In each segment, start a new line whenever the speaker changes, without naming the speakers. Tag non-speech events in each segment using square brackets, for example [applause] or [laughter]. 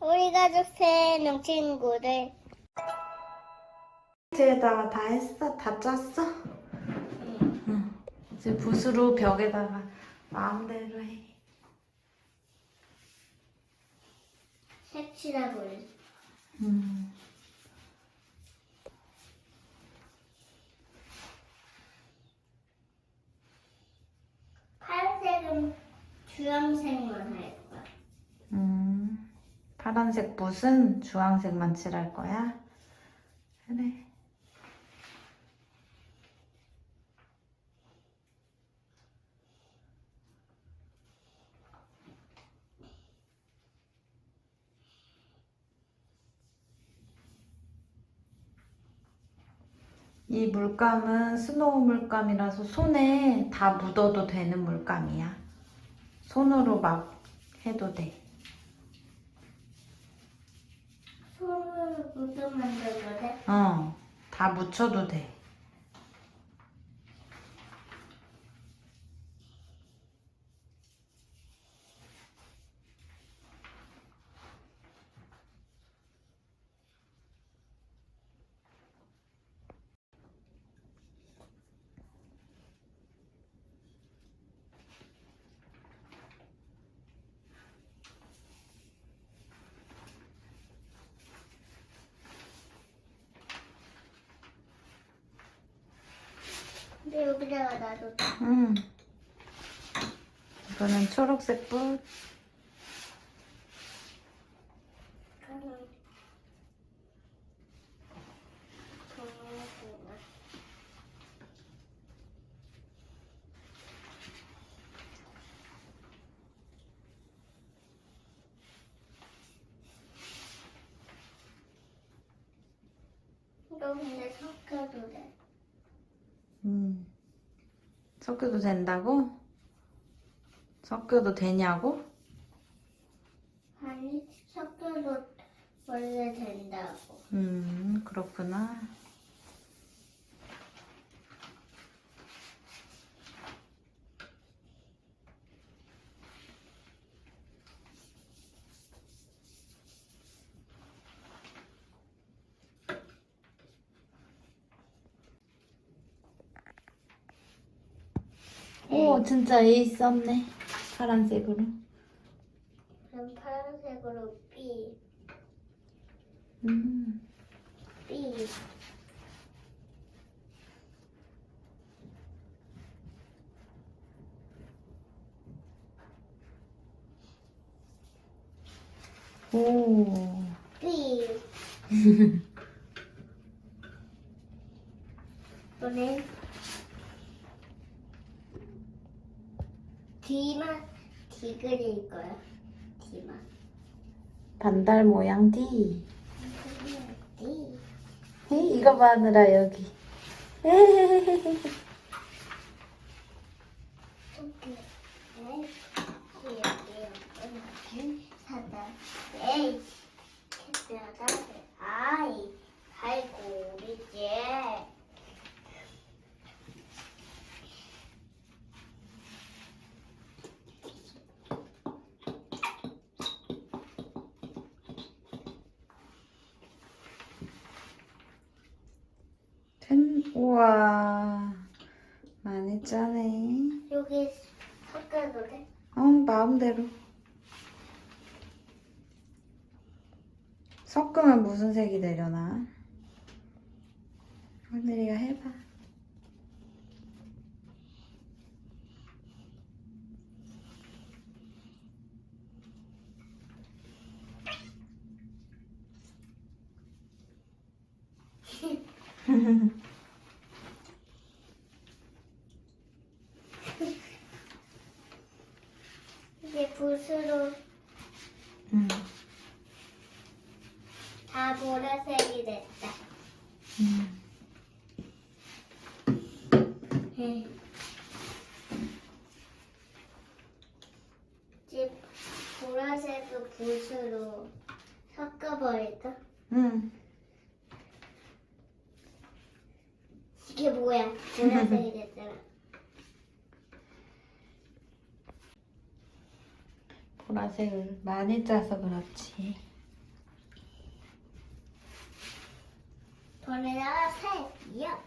우리 가족 새놈 친구들.
뒤에다가 다 했어? 다 짰어? 응. 이제 붓으로 벽에다가 마음대로 해.
색칠하고 있어.
음.
파란색은 주황색만 할 거야.
음. 파란색 붓은 주황색만 칠할 거야? 그래. 이 물감은 스노우 물감이라서 손에 다 묻어도 되는 물감이야. 손으로 막 해도 돼. 어, 다 묻혀도 돼.
근데 여기다가 놔뒀다.
응. 이거는 초록색 붓.
그러면 동영상이나 이거 근데 섞여도 돼.
음. 섞여도 된다고? 섞여도 되냐고?
아니 섞여도 원래 된다고.
음, 그렇구나. 오, 진짜 A 썼네. 파란색으로.
그럼 파란색으로 B,
음.
B.
오.
B. 이번엔 D만 D 그릴 거야. D만.
반달 모양 D.
D.
헤이, 이거 봐느라 여기. 에헤헤헤헤.
네. 귀여워. 둘, 사다. 네. 여덟, 아이. 아이고, 우리 집.
우와. 많이 짜네.
여기 섞어도 돼?
어, 마음대로. 섞으면 무슨 색이 되려나? 하늘이가 해봐. [laughs]
이제 붓으로
응.
다 보라색이 됐다.
응.
이제 보라색을 붓으로 섞어버릴까?
응.
이게 뭐야? 보라색이 됐잖
보라색을 많이 짜서 그렇지.
보라색이요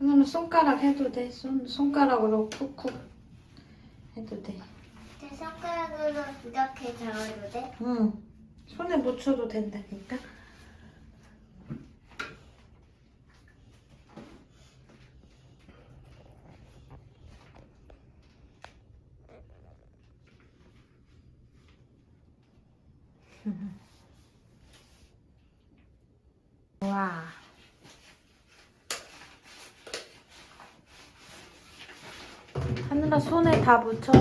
이거는 손가락 해도 돼. 손, 손가락으로 쿡쿡 해도 돼.
내 손가락으로 이렇게 잡아도 돼?
응. 손에 묻혀도 된다니까. 와. 하늘아 손에 다 묻혀.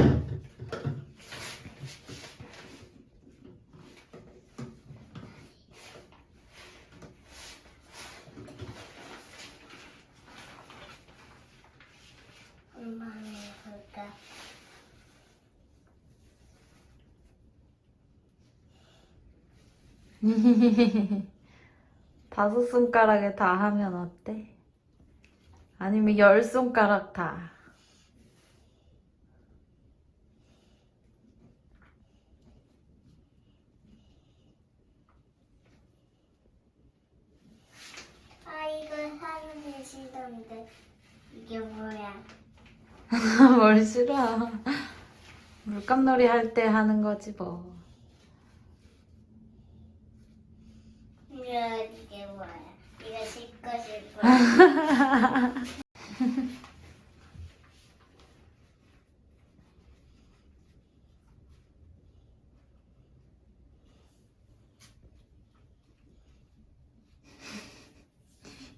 얼마나 볼까? [laughs]
다섯 손가락에 다 하면 어때? 아니면 열 손가락 다.
아 이거 사는 시던데 이게 뭐야? [laughs]
뭘 싫어. 물감놀이 할 때 하는 거지 뭐.
이거 이게 뭐야? 이거 씻고 싶어.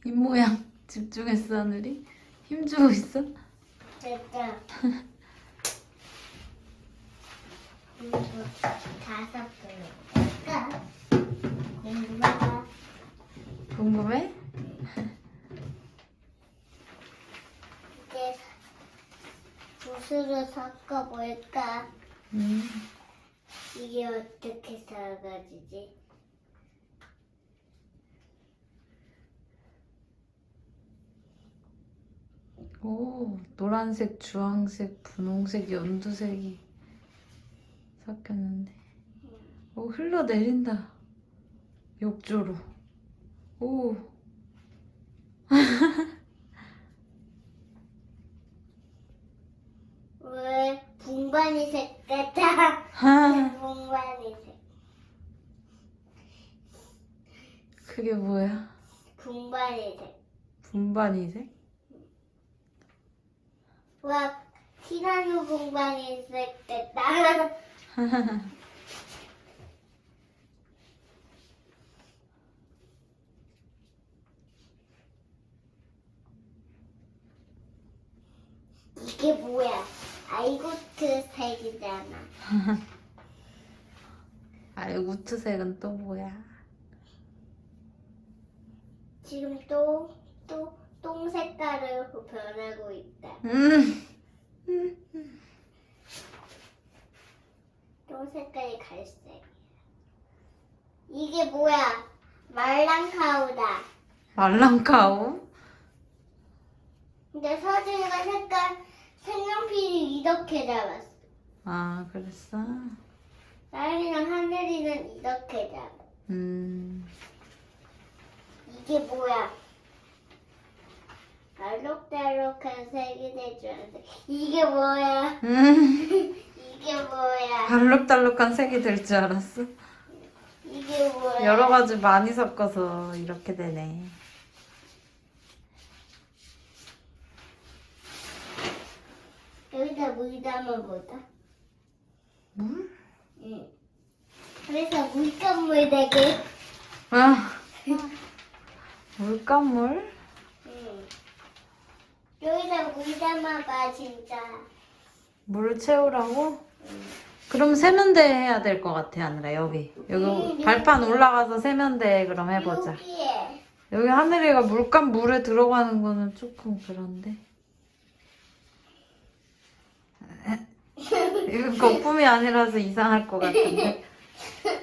입 모양 집중했어 하늘이? 힘주고 있어?
됐다. 다섯 개니까 궁금하다.
궁금해?
이제 붓으로 섞어볼까?
음.
이게 어떻게 섞어지지?
오, 노란색, 주황색, 분홍색, 연두색이 섞였는데. 오, 흘러내린다. 욕조로. 오, [laughs]
왜 분반이색 같아?
하,
분반이색.
그게 뭐야?
분반이색.
분반이색?
와, 티라노 분반이색 됐다. 이게 뭐야? 아이고트 색이잖아. [laughs]
알구트색은 또 뭐야?
지금 또, 또, 똥 색깔로 변하고 있다.
음,
똥 색깔이 갈색. 이게 뭐야? 말랑카우다.
말랑카오?
근데 서준이가 색깔, 색연필이 이렇게 잡았어.
아, 그랬어?
나연이랑 하늘이는 이렇게 잡아.
음,
이게 뭐야? 알록달록한 색이 될줄 알았는데 이게 뭐야?
음, [laughs]
이게 뭐야?
알록달록한 색이 될 줄 알았어.
이게 뭐야?
여러 가지 많이 섞어서 이렇게 되네.
여기다 물 담아보자.
물?
응. 그래서 물감물 되게.
아, 물감물?
물 담아봐 진짜.
물을 채우라고? 그럼 세면대 해야 될 것 같아, 하늘아, 여기. 여기
음,
발판
여기.
올라가서 세면대 그럼 해보자.
여기에.
여기 하늘이가 물감 물에 들어가는 거는 조금 그런데. [laughs] 이건 거품이 아니라서 이상할 것 같은데.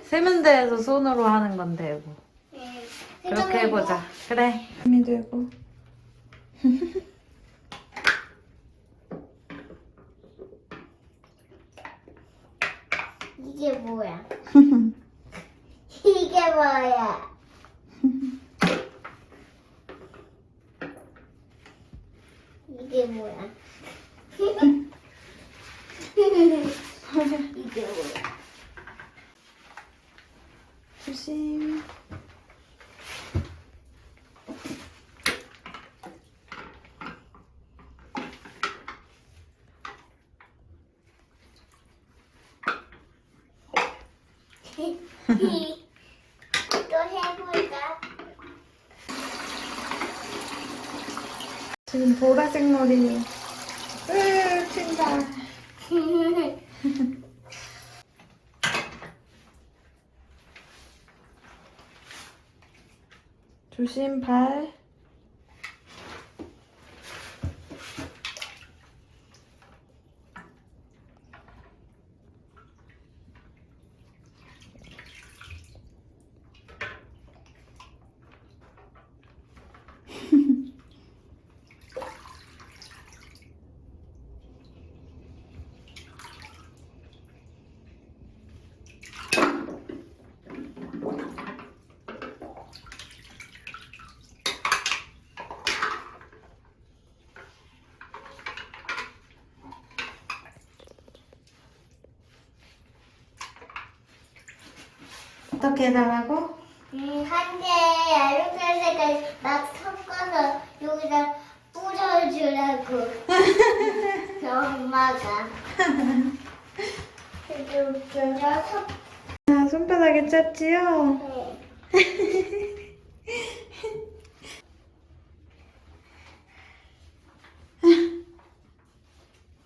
세면대에서 손으로 하는 건 되고.
응.
그렇게 해보자. 그래. 힘이 되고. [laughs]
이게 뭐야? 이게 뭐야? 이게 [laughs] 뭐야?
조심.
또 해볼까?
지금 보라색 머리. 으, 튄다. [laughs] 조심, 발. 어떻게 해달라고?
음, 한 개에 알록달록을 막 섞어서 여기다 뿌려주라고. [laughs] 엄마가. 되게 웃겨. 저 섞...
아, 손바닥에 짰지요?
네.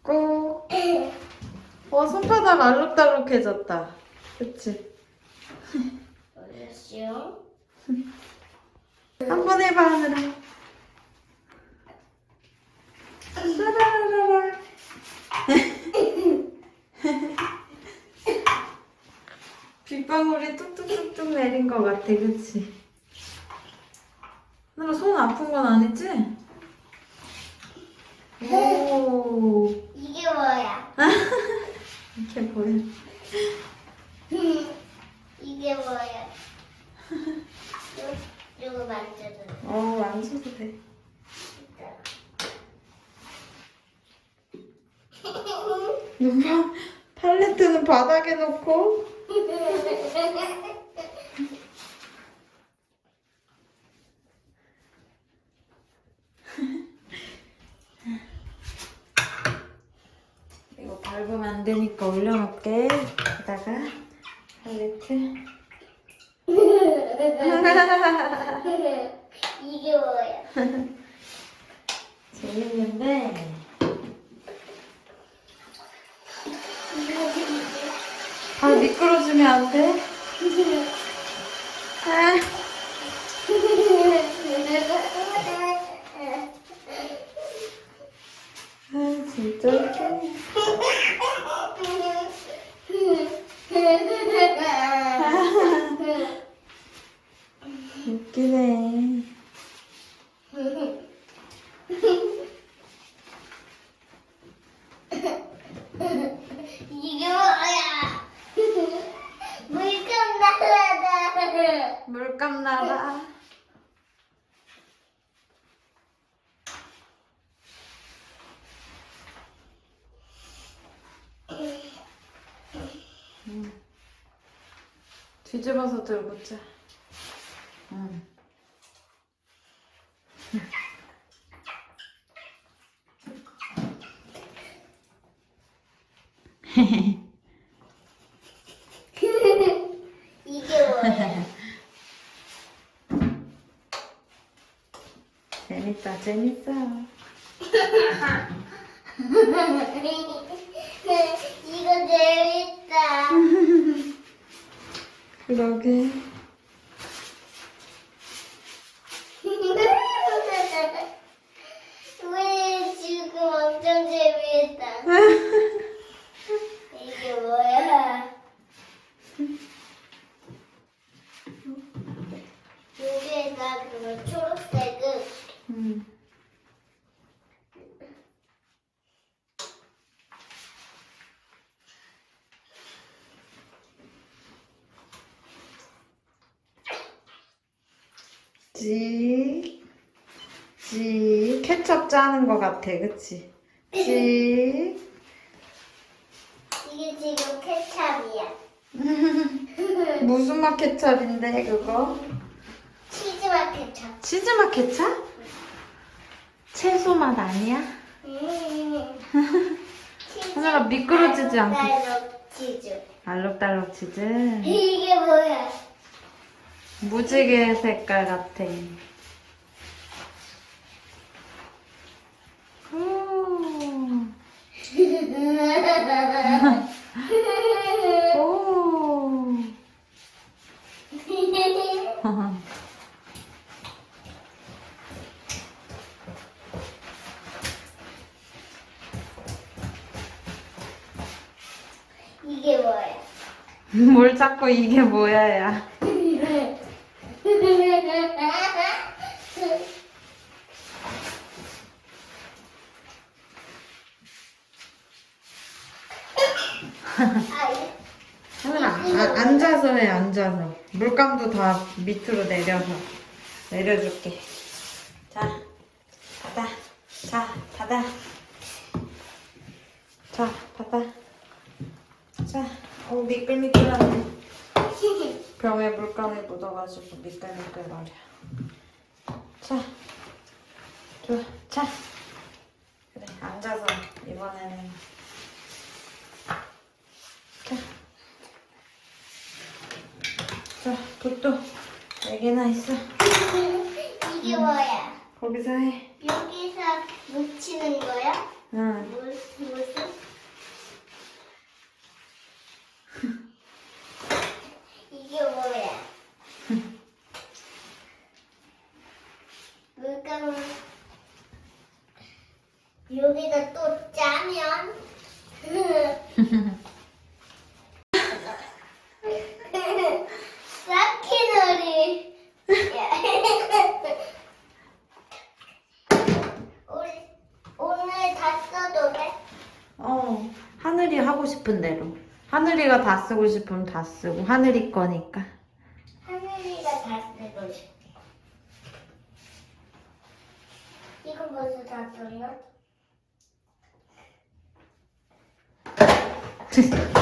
꼭. 어, 손바닥 알록달록해졌다. 그치?
어딨어요?
한 번 해봐, 하늘아. 따라라라라. [laughs] 빗방울이 뚝뚝뚝뚝 내린 것 같아, 그치? 하늘아, 손 아픈 건 아니지? 오,
이게 뭐야? [laughs]
이렇게 보여. [laughs]
이게 뭐야? 요- 요거 만져도 돼.
어, 만져도 돼. 누가 팔레트는 바닥에 놓고 [laughs] 이거 밟으면 안 되니까 올려놓을게. 여기다가 팔레트. [laughs]
이게 뭐야? [laughs]
재밌는데 발 미끄러지면 안 돼? 아, 아 진짜 [laughs] 웃겨. 웃기네.
이게 뭐야? 물감 날라다.
물감 나라. 음. 뒤집어서 들고 자. 응.
이게 뭐야? [laughs]
재밌다, 재밌어. [laughs]
이거 재밌다. [laughs]
그러게.
우리 지금 엄청 재밌다. 이게 뭐야? 여기에다 그거 초록색은
음. 찍, 찍. 케첩 짜는 것 같아, 그치? 찍.
이게 지금 케찹이야. [laughs]
무슨 맛 케첩인데, 그거?
치즈맛 케찹.
치즈맛 케첩? 채소 맛 아니야?
음. [laughs]
하늘아, 미끄러지지 않게.
알록달록 치즈.
알록달록 치즈.
이게 뭐야?
무지개 색깔 같아. 오. 오.
이게 뭐야?
뭘 자꾸 이게 뭐야야.
아,
하늘아, 아, 앉아서 해, 앉아서. 물감도 다 밑으로 내려서. 내려줄게. 자, 닫아. 자, 닫아. 자, 닫아. 자, 어, 미끌미끌하네. [laughs] 병에 물감이 묻어가지고 미끌미끌거려. 자, 좋아, 자. 그래, 앉아서 이번에는. 자, 붓도 4개나 있어.
이게 뭐야?
거기서 해.
여기서 묻히는 거야?
응.
무, 무슨? [laughs] 이게 뭐야? [laughs] 물감을 여기다 또 짜면 [laughs] 사키놀이 [laughs] 우리 오늘 다 써도 돼?
어, 하늘이 하고 싶은 대로. 하늘이가 다 쓰고 싶으면 다 쓰고, 하늘이 거니까.
하늘이가 다 쓰고 싶대. 이건 벌써 다 썼나? [laughs]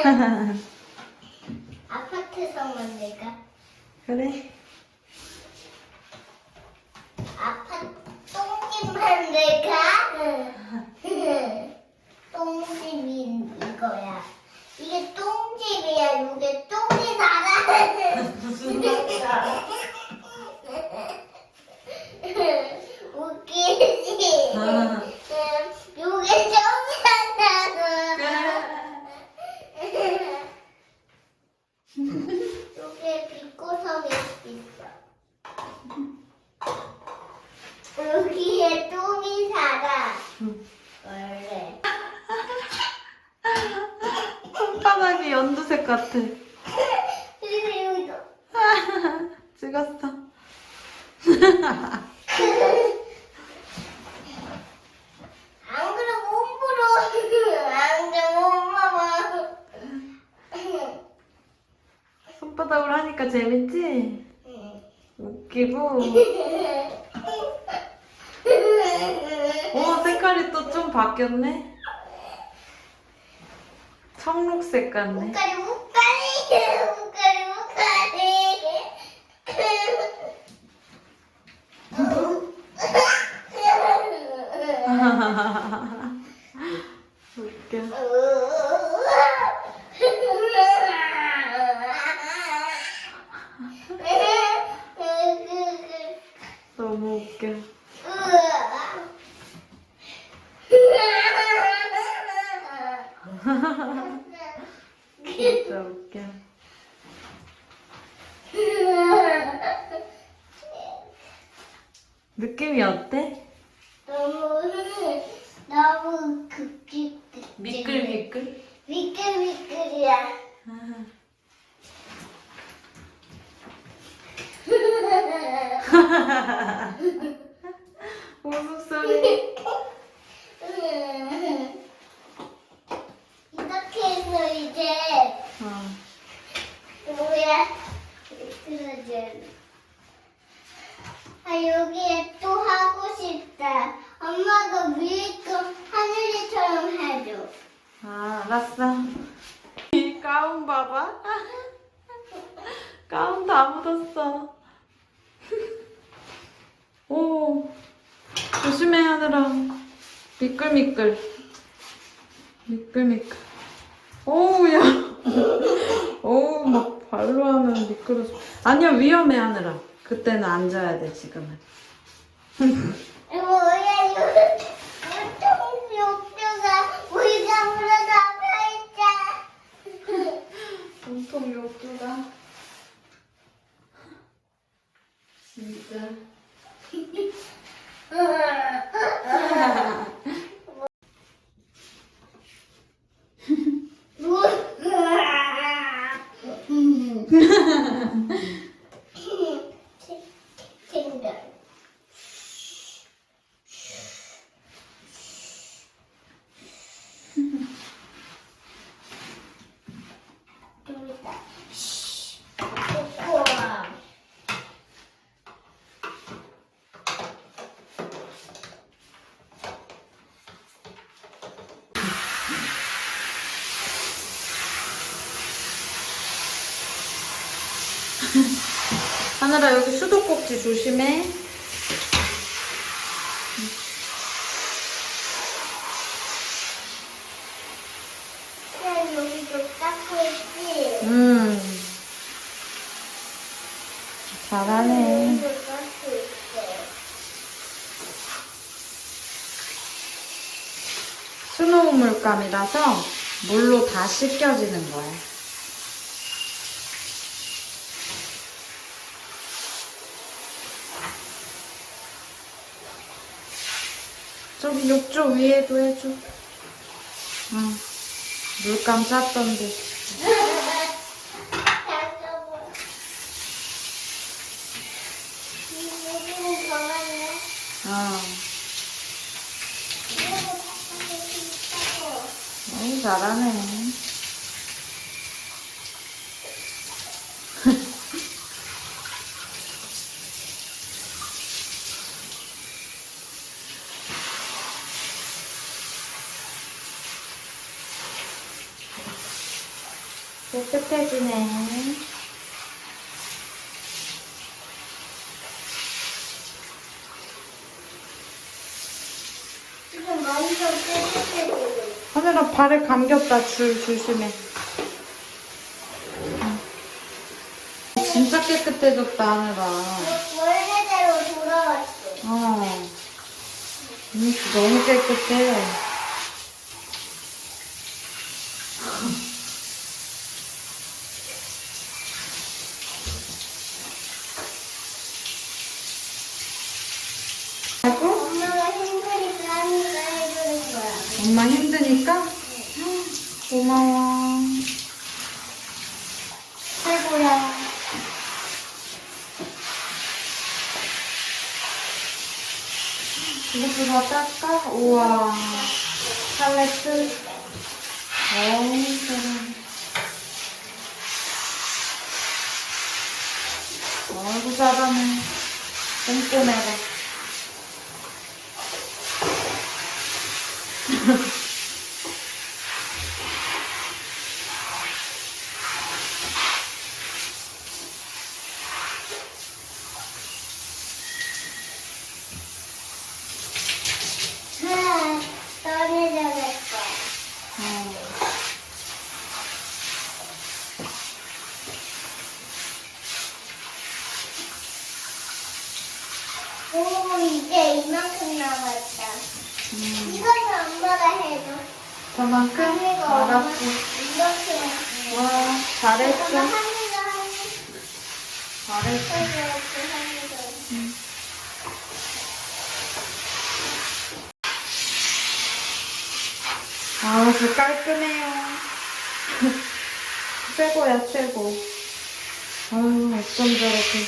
[laughs] 아파트성 만들까?
그래.
아파트 똥집 만들까? 똥집이 이거야. 이게 똥집이야. 이게 똥이 나라.
무슨 [laughs] 말이야. [laughs]
웃기지?
아.
요게 똥이란다고. 요게 빛고섬이 있어. 여기에 똥이 살아.
응.
원래.
손바닥이 연두색 같아.
그리고 여기도.
찍었어.
안 그러면 hom부로. 안 그러면 엄마만.
손바닥으로 하니까 재밌지? 웃기고. 오, 색깔이 또 좀 바뀌었네? 청록색 같네.
우까리 우까리.
웃겨. 너무 웃겨. 진짜 웃겨. 느낌이 어때?
너무 너무 극기
미끌미끌? [laughs]
미끌미끌이야.
아. 웃음소리.
이렇게 해서 이제
어.
여기에 미끄러져. 아 여기에 또 하고 싶다. 엄마가 위에 또 하늘이처럼 해줘.
아, 알았어. 이 가운 봐봐. [laughs] 가운 다 묻었어. [laughs] 오, 조심해 하느라. 미끌미끌. 미끌미끌. 오우, 야. [laughs] 오우, 막 발로 하면 미끄러져. 아니야, 위험해 하느라. 그때는 앉아야 돼, 지금은.
이거 뭐야 이거 보통 욕조가 우리가 물어서 앞에
온통 욕조가. 진짜.
있자. 팅글. 좀 이따. 코코아.
하늘아, 여기 수도꼭지 조심해.
여기도 닦고 있지.
음. 잘하네.
여기도 닦고 있어.
스노우 물감이라서 물로 다 씻겨지는 거야. 저기 욕조 위에도 해줘. 응. 물감
가만히
어. 어이, 잘하네.
지금 완전 있어.
하늘아 발에 감겼다 줄 조심해. 응. 진짜 깨끗해졌다 하늘아.
원래대로 돌아왔어.
어. 음, 너무 깨끗해. 하고
엄마가 힘드니까 하니까 해주는 거야.
엄마 힘드니까 고마워. 최고야. 이것도 다 닦아? 우와. 팔레트. 어우, 잘하네. 아이고, 잘하네. 꼼꼼해라.
하, 떠내려갈 거야.
어.
오, 이제 이만큼 남았다.
음.
이거는 엄마가 해줘.
저만큼?
하늘가 엄마
알았어.
이렇게.
와, 잘했어. 잘했어.
이렇게 하늘가.
아주 깔끔해요. [laughs] 최고야, 최고. 아유, 어쩜 저렇게.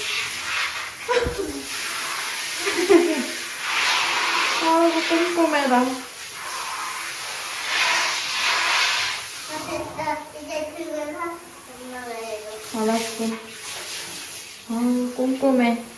[laughs] 아이고, 꼼꼼해라.
아, 됐다. 이제 그걸 하. 엄마가 해줘.
알았어. 아 꼼꼼해.